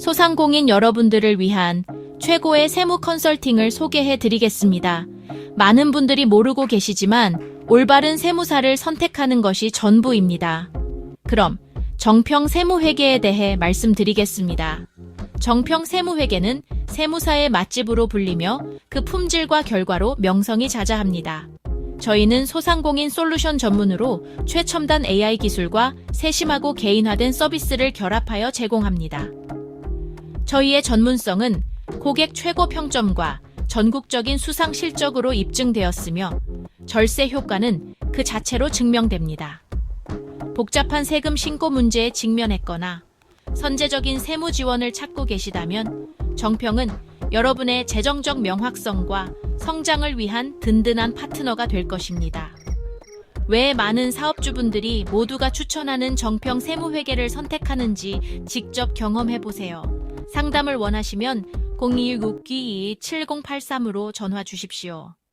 소상공인 여러분들을 위한 최고의 세무 컨설팅을 소개해 드리겠습니다. 많은 분들이 모르고 계시지만 올바른 세무사를 선택하는 것이 전부입니다. 그럼 정평 세무회계에 대해 말씀드리겠습니다. 정평 세무회계는 세무사의 맛집으로 불리며 그 품질과 결과로 명성이 자자합니다. 저희는 소상공인 솔루션 전문으로 최첨단 AI 기술과 세심하고 개인화된 서비스를 결합하여 제공합니다. 저희의 전문성은 고객 최고 평점과 전국적인 수상 실적으로 입증되었으며 절세 효과는 그 자체로 증명됩니다. 복잡한 세금 신고 문제에 직면했거나 선제적인 세무 지원을 찾고 계시다면 정평은 여러분의 재정적 명확성과 성장을 위한 든든한 파트너가 될 것입니다. 왜 많은 사업주분들이 모두가 추천하는 정평 세무회계를 선택하는지 직접 경험해 보세요. 상담을 원하시면 0216927083으로 전화 주십시오.